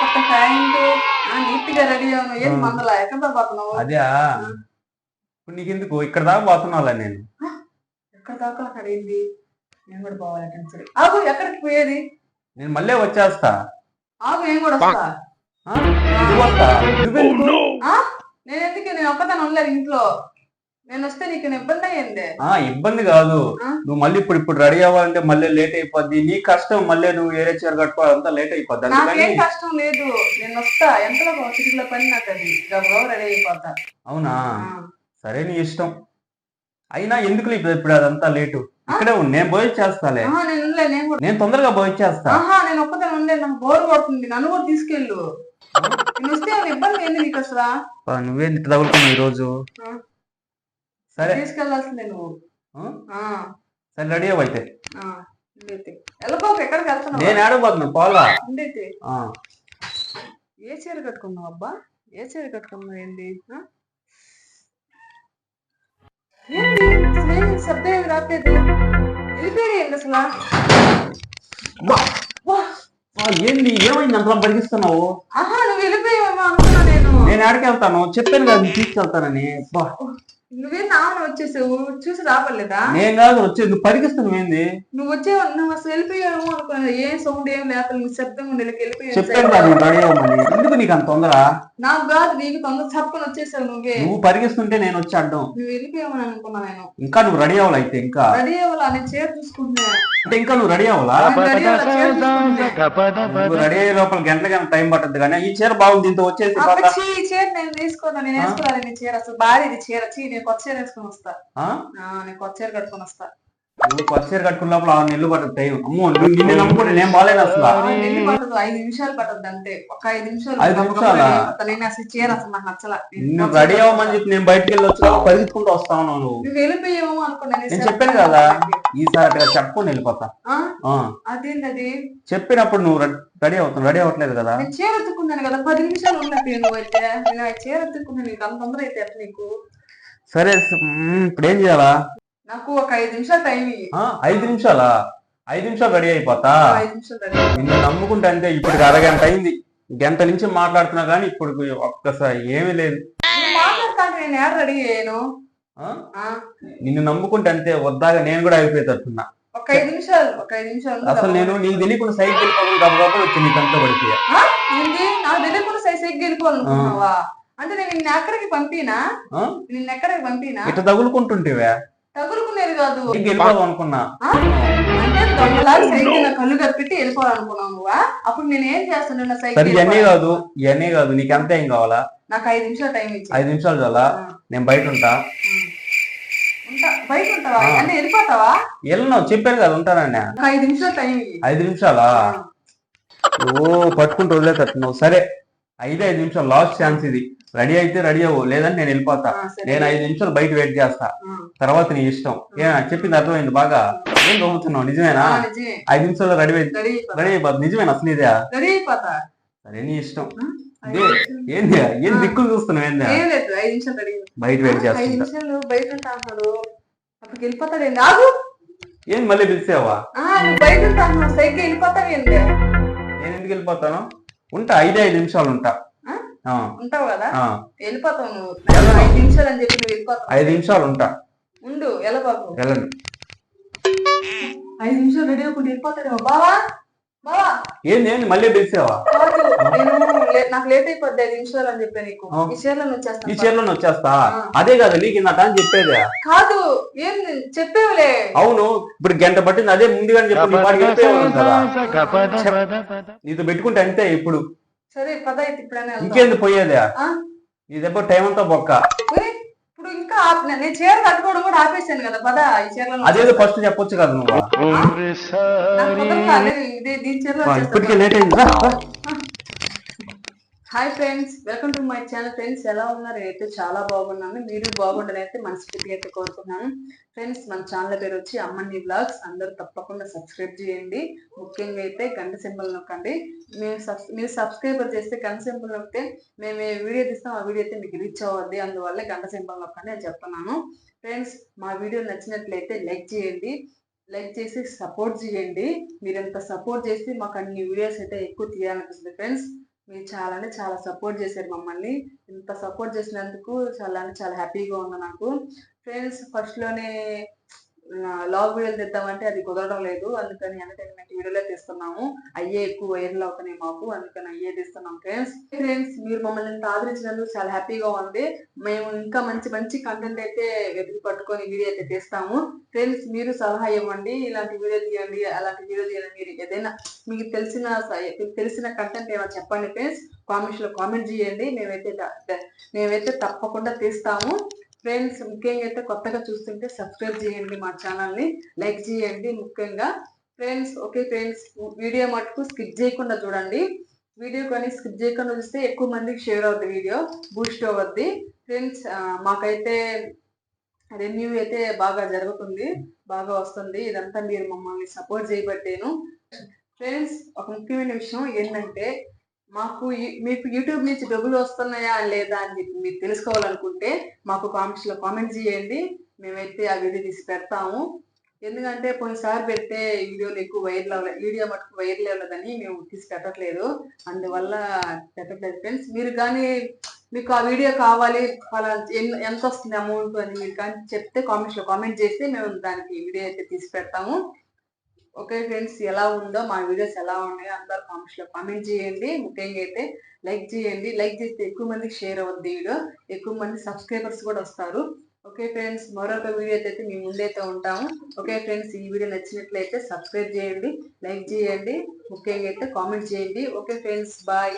కొత్త ప్యాంట్ నీట్గా రెడీ అవ్వను. ఏం మందలా? ఎక్కడ పోతున్నావు? అదే ఇప్పుడు నీకు ఎందుకు ఇక్కడ దాకా పోతున్నావులే నేను. ఎక్కడ దాకా అక్కడ ఏంది నేను కూడా పోవాలి. ఆగు ఎక్కడికి పోయేది? నేను మళ్ళీ వచ్చేస్తా. ఆగు నేను కూడా వస్తా. వస్తా? ఆ? నేను ఎందుకు నేను ఒక్కదాని ఉండలేదు ఇంట్లో. నేను వస్తే నీకు ఏమైనా ఇబ్బంది అయ్యింది ఆ ఇబ్బంది కాదు? నువ్వు మళ్ళీ ఇప్పుడు ఇప్పుడు రెడీ అవ్వాలంటే మళ్ళీ లేట్ అయిపోద్ది. నీ కష్టం మళ్ళీ నువ్వు వేరే చీర కట్టుకోవాలంతా లేట్ అయిపోద్ది. నాకేం కష్టం లేదు. నేను వస్తా ఎంతలో చిటికల పని నాకు అది గబగబా రెడీ అయిపోతా. అవునా. సరే నీ ఇష్టం. అయినా ఎందుకు ఇప్పుడు అదంతా లేటు? ఇక్కడే ఉండి. నేను పోయి చేస్తాలే. నేను తొందరగా పోయి చేస్తా. నేను ఒక్కదాని ఉండలేదు నాకు బోర్ కొడుతుంది. నన్ను కూడా తీసుకెళ్ళు. నేను వస్తే ఇబ్బంది ఏంది నీకు అసలు? ఇట్లా తగులుకున్నావు ఈరోజు. ఆ. సరే. తీసుకెళ్ళాల్సిందే నువ్వు. సరే రెడీ అవ్వైతే. వెళ్ళిపోక ఎక్కడికి వెళ్తున్నావు? నేను ఆడబోతున్నా పోలా. ఏ చీర కట్టుకున్నావు అబ్బా? ఏ చీర కట్టుకున్నావు ఏంది? ఆ? ఏంది? అసలు ఏం శబ్దం రాలేదు వెళ్ళిపోయాడు ఏంటి అసలు? ఏంది? ఏమైంది? అంతలా పరిగిస్తున్నావు ఆహా నువ్వు వెళ్ళిపోయావేమో అనుకున్నా నేను. నేను ఆడికి వెళ్తాను. చెప్పాను కదా తీసుకెళ్తానని. నువ్వే నాన్న వచ్చేసావు చూసి రావలేదా నేను కాదు వచ్చేది నువ్వు పరిగిస్తున్నావు ఏంది? నువ్వు వచ్చే నువ్వు అసలు వెళ్ళిపోయావు అనుకున్నా ఏం సౌండ్ ఏం లేక నువ్వు శబ్దం ఉండి వెళ్ళిపోయావు. చెప్పాను కదా నువ్వు రెడీ అవ్వమని ఎందుకు నీకు అంత తొందర? నాకు కాదు నీకు తొందర చప్పని వచ్చేసావు నువ్వే. నువ్వు పరిగిస్తుంటే నేను వచ్చి అడ్డం. నువ్వు వెళ్ళిపోయావని అనుకున్నా నేను. ఇంకా నువ్వు రెడీ అవ్వాలి అయితే ఇంకా? రెడీ అవ్వాలా? నేను చీర చూసుకుంటున్నా. అంటే ఇంకా నువ్వు రెడీ అవ్వాలా? రెడీ అయ్యే లోపల గంటల గంట టైం పట్టద్దు కానీ ఈ చీర బాగుంది దీంతో వచ్చేసి నేను తీసుకోను నేను వేసుకోవాలి నీ చీర అసలు భారీ ఇది చీర. చీ నేను కొత్త చీర వేసుకొని వస్తా. ఆ? ఆ, నేను కొత్త చీర కట్టుకొని వస్తా. నువ్వు కొత్త చీర కట్టుకున్న లోపల ఆరు నెలలు పట్టదు టైం. అమ్మో నువ్వు నిన్ను నమ్ముకుంటే నేను బాగాలేను అసలు. ఆ, ఎన్ని పట్టదు. ఐదు నిమిషాలు పట్టదు అంతే. ఒక ఐదు నిమిషాలు ఐదు నిమిషాలా? నేను అసలు చీర అసలు నాకు నచ్చల. నిన్ను రెడీ అవ్వమని చెప్పి నేను బయటికి వెళ్ళి వచ్చి పరిగెత్తుకుంటూ వస్తా ఉన్నావు నువ్వు. నువ్వు వెళ్ళిపోయావు అనుకున్నా నేను చెప్పాను కదా ఈసారి అట్లా చెప్పుకొని వెళ్ళిపోతా. ఆ? ఆ. అదేంటి అది చెప్పినప్పుడు నువ్వు రెడీ అవుతావు రెడీ అవ్వట్లేదు కదా? నేను చీర ఎత్తుకున్నాను కదా పది నిమిషాలు ఉన్నట్టు నువ్వు అయితే నేను ఆ చీర ఎత్తుకున్నాను నీకు అంత తొందర అయితే నీకు? సరే ఇప్పుడు ఏం చేయాలా? నాకు ఒక ఐదు నిమిషాలు టైం ఐదు నిమిషాలా? ఐదు నిమిషాలు రెడీ అయిపోతా? నిన్ను నమ్ముకుంటే అంతే ఇప్పుడు అరగంట అయింది. గంట నుంచి మాట్లాడుతున్నా కానీ ఇప్పుడు ఒక్కసారి ఏమీ లేదు. నేను రెడీ అయ్యాను? నిన్ను నమ్ముకుంటే అంతే వద్దాగా నేను కూడా అయిపోయేటట్టున్నా. ఒక ఐదు నిమిషాలు ఒక ఐదు నిమిషాలు. అసలు నేను నీకు తెలియకుండా సైకిల్ వెళ్ళిపోకుండా గబగబా వచ్చి నీ కంట్లో పడిపోయా? ఏంది? నాకు తెలియకుండా వెళ్ళిపోవాలనుకున్నావా అంటే నేను నిన్ను ఎక్కడికి పంపినా? నిన్ను ఎక్కడికి పంపినా? ఇట్లా తగులుకుంటుంటేవే. తగులుకునేది కాదు. అనుకున్నా? అంటే దొంగలాగా సైకిల్ నా కళ్ళు వెళ్ళిపోవాలనుకున్నావు? నువ్వా అప్పుడు నేను ఏం చేస్తాను? నా సరే సైకిల్ ఇవన్నీ కాదు ఇవన్నీ కాదు. నీకు ఎంత ఏం కావాలా? నాకు ఐదు నిమిషాలు టైం ఇచ్చి ఐదు నిమిషాలు చాలా. నేను బయట ఉంటా. బయట ఉంటావా ఆ. అంటే వెళ్ళిపోతావా? వెళ్ళను చెప్పాను కదా ఉంటానని నాకు ఐదు నిమిషాలు టైం ఐదు నిమిషాలా? ఓ పట్టుకుంటూ వదిలేటట్టు నువ్వు సరే ఐదు ఐదు నిమిషాలు లాస్ట్ ఛాన్స్ ఇది. రెడీ అయితే రెడీ అవ్వు లేదంటే నేను వెళ్ళిపోతా. నేను ఐదు నిమిషాలు బయట వెయిట్ చేస్తా. తర్వాత నీ ఇష్టం. ఏ చెప్పింది అర్థమైంది బాగా. ఏం నవ్వుతున్నావు? నిజమేనా? ఐదు నిమిషాల్లో రెడీ రెడీ అయిపోతా. రెడీ అయిపోతుంది నిజమేనా అసలు ఇదే రెడీ అయిపోతా. సరే నీ ఇష్టం. నిమిషాలు. ఏంది? ఏం దిక్కులు చూస్తున్నావు? ఏంది? నిమిషాలు బయట వెయిట్ నిమిషాలు బయట ఉంటా అన్నాడు అప్పటికి వెళ్ళిపోతాడు ఏంది ఆగు ఏం మళ్ళీ పిలిచావా? ఆ, నువ్వు బయట ఉంటా అన్నావు సైకిల్ వెళ్ళిపోతావు ఏంది నేను ఎందుకు వెళ్ళిపోతాను? ఉంటా ఐదే ఐదు నిమిషాలు ఉంటా. ఆ? ఆ, ఉంటావు కదా? ఆ, వెళ్ళిపోతావు నువ్వు. వెళ్ళను. ఐదు నిమిషాలు అని చెప్పి నువ్వు వెళ్ళిపోతావు. ఐదు నిమిషాలు ఉంటా. ఉండు వెళ్ళబాకు వెళ్ళను. ఐదు నిమిషాలు రెడీ అవ్వకుండా వెళ్ళిపోతాడేమో బావా? ఏంది మళ్ళీ పిలిచావా? నాకు లేట్ అయిపోద్ది ఐదు నిమిషాలు అని చెప్పా నీకు. ఈ చీరలో ఈ వచ్చేస్తాను చీరలో వచ్చేస్తా. అదే కాదు నీకు ఇంత అని చెప్పేదే. కాదు ఏం చెప్పేవులే. అవును ఇప్పుడు గంట పట్టింది అదే ముందుగానే చెప్పి నీతో పెట్టుకుంటే అంతే ఇప్పుడు. సరే పద అయితే ఇప్పుడైనా వెళ్దాం. ఇంకేంది పోయేదే? ఆ? నీ దెబ్బ టైం అంతా బొక్క ఇంకా ఆప్- నేను చీర కట్టుకోవడం కూడా ఆపేసాను కదా పద ఈ చీరలో అదేదో ఫస్ట్ చెప్పొచ్చు కదా నువ్వు నాకు కుదరదు. ఇదే దీని చీరలో. ఇప్పటికే లేట్ అయింది రా, రా. Hi friends welcome to my channel friends ఎలా ఉన్నారు? అయితే చాలా బాగున్నాను. మీరు బాగుండాలని అయితే మనస్ఫూర్తిగా అయితే కోరుకున్నాను ఫ్రెండ్స్ మన ఛానల్ పేరు వచ్చి అమ్మని బ్లాగ్స్ అందరూ తప్పకుండా సబ్స్క్రైబ్ చేయండి. ముఖ్యంగా అయితే గంట సింబల్ నొక్కండి. మేము సబ్ మీరు సబ్స్క్రైబర్ చేస్తే గంట సింబల్ నొక్కితే మేము ఏ వీడియో తీస్తాం ఆ వీడియో అయితే మీకు రీచ్ అవ్వద్ది. అందువల్ల గంట సింబల్ నొక్కండి అని చెప్తున్నాను. ఫ్రెండ్స్ మా వీడియో నచ్చినట్లయితే లైక్ చేయండి. లైక్ చేసి సపోర్ట్ చేయండి. మీరు ఎంత సపోర్ట్ చేసి మాకు అన్ని వీడియోస్ అయితే ఎక్కువ తీయాలనిపిస్తుంది. ఫ్రెండ్స్ మీరు చాలా అంటే చాలా సపోర్ట్ చేశారు మమ్మల్ని. ఇంత సపోర్ట్ చేసినందుకు చాలా అంటే చాలా హ్యాపీగా ఉంది నాకు. ఫ్రెండ్స్ ఫస్ట్లోనే లాగ్ వీడియోలు తెద్దామంటే అది కుదరడం లేదు. అందుకని ఎంటర్టైన్మెంట్ వీడియోలే తీస్తున్నాము. అయ్యే ఎక్కువ వైరల్ అవుతున్నాయి మాకు. అందుకని అయ్యే తీస్తున్నాం ఫ్రెండ్స్ ఫ్రెండ్స్ మీరు మమ్మల్ని ఆదరించినందుకు చాలా హ్యాపీగా ఉంది. మేము ఇంకా మంచి మంచి కంటెంట్ అయితే వెతికి పట్టుకొని వీడియో అయితే తీస్తాము. ఫ్రెండ్స్ మీరు సలహా ఇవ్వండి. ఇలాంటి వీడియో తీయండి. అలాంటి వీడియో తీయండి మీరు ఏదైనా మీకు తెలిసిన మీకు తెలిసిన కంటెంట్ ఏమైనా చెప్పండి ఫ్రెండ్స్ కామెంట్స్లో కామెంట్ చేయండి. మేమైతే మేమైతే తప్పకుండా తీస్తాము. ఫ్రెండ్స్ ముఖ్యంగా అయితే కొత్తగా చూస్తుంటే సబ్స్క్రైబ్ చేయండి మా ఛానల్ని లైక్ చేయండి ముఖ్యంగా. ఫ్రెండ్స్ ఓకే ఫ్రెండ్స్ వీడియో మటుకు స్కిప్ చేయకుండా చూడండి. వీడియో కానీ స్కిప్ చేయకుండా చూస్తే ఎక్కువ మందికి షేర్ అవుద్ది వీడియో బూస్ట్ అవ్వద్ది ఫ్రెండ్స్ మాకైతే రెన్యూ అయితే బాగా జరుగుతుంది బాగా వస్తుంది. ఇదంతా మీరు మమ్మల్ని సపోర్ట్ చేయబట్టాను. ఫ్రెండ్స్ ఒక ముఖ్యమైన విషయం ఏంటంటే మాకు ఈ- మీకు యూట్యూబ్ నుంచి డబ్బులు వస్తున్నాయా లేదా అని చెప్పి మీరు తెలుసుకోవాలనుకుంటే మాకు కామెంట్స్లో కామెంట్ చేయండి. మేమైతే ఆ వీడియో తీసి పెడతాము. ఎందుకంటే కొన్నిసార్లు పెడితే వీడియోలు ఎక్కువ వైరల్ అవ్వలేదు వీడియో మటుకు వైరల్ అవ్వలేదని మేము తీసి పెట్టట్లేదు. అందువల్ల పెట్టట్లేదు ఫ్రెండ్స్ మీరు కానీ మీకు ఆ వీడియో కావాలి అలా ఎంత వస్తుంది అమౌంట్ అని మీరు కానీ చెప్తే కామెంట్స్లో కామెంట్ చేస్తే మేము దానికి వీడియో అయితే తీసి పెడతాము. ఓకే ఫ్రెండ్స్ ఎలా ఉందో మా వీడియోస్ ఎలా ఉన్నాయో అందరు కామెంట్స్లో కామెంట్ చేయండి. ముఖ్యంగా అయితే లైక్ చేయండి. లైక్ చేస్తే ఎక్కువ మందికి షేర్ అవుద్ది వీడియో ఎక్కువ మంది సబ్స్క్రైబర్స్ కూడా వస్తారు. ఓకే ఫ్రెండ్స్ మరొక వీడియో అయితే మీ ముందైతే ఉంటాము. ఓకే ఫ్రెండ్స్ ఈ వీడియో నచ్చినట్లయితే సబ్స్క్రైబ్ చేయండి. లైక్ చేయండి. ముఖ్యంగా అయితే కామెంట్ చేయండి. Okay friends bye